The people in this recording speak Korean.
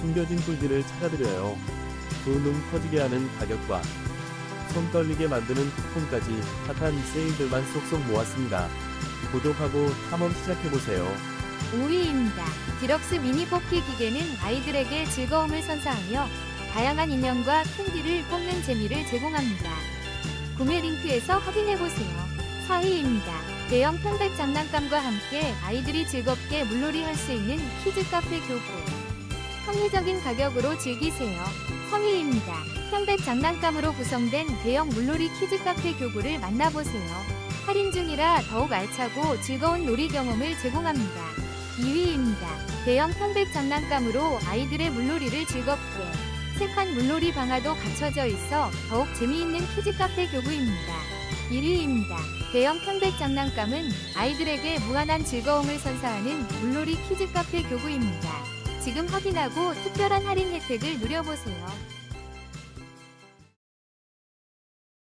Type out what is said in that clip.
숨겨진 꿀들을 찾아드려요. 두눈 터지게 하는 가격과 손 떨리게 만드는 쿠폰까지 핫한 세일들만 쏙쏙 모았습니다. 구독하고 탐험 시작해보세요. 5위입니다. 디럭스 미니 뽑기 기계는 아이들에게 즐거움을 선사하며 다양한 인형과 캔디를 뽑는 재미를 제공합니다. 구매 링크에서 확인해보세요. 4위입니다. 대형 편백 장난감과 함께 아이들이 즐겁게 물놀이 할 수 있는 키즈 카페 교구. 합리적인 가격으로 즐기세요. 3위입니다. 편백 장난감으로 구성된 대형 물놀이 키즈 카페 교구를 만나보세요. 할인 중이라 더욱 알차고 즐거운 놀이 경험을 제공합니다. 2위입니다. 대형 편백 장난감으로 아이들의 물놀이를 즐겁게 색한 물놀이 방아도 갖춰져 있어 더욱 재미있는 키즈 카페 교구입니다. 1위입니다. 대형 편백 장난감은 아이들에게 무한한 즐거움을 선사하는 물놀이 키즈 카페 교구입니다. 지금 확인하고 특별한 할인 혜택을 누려보세요.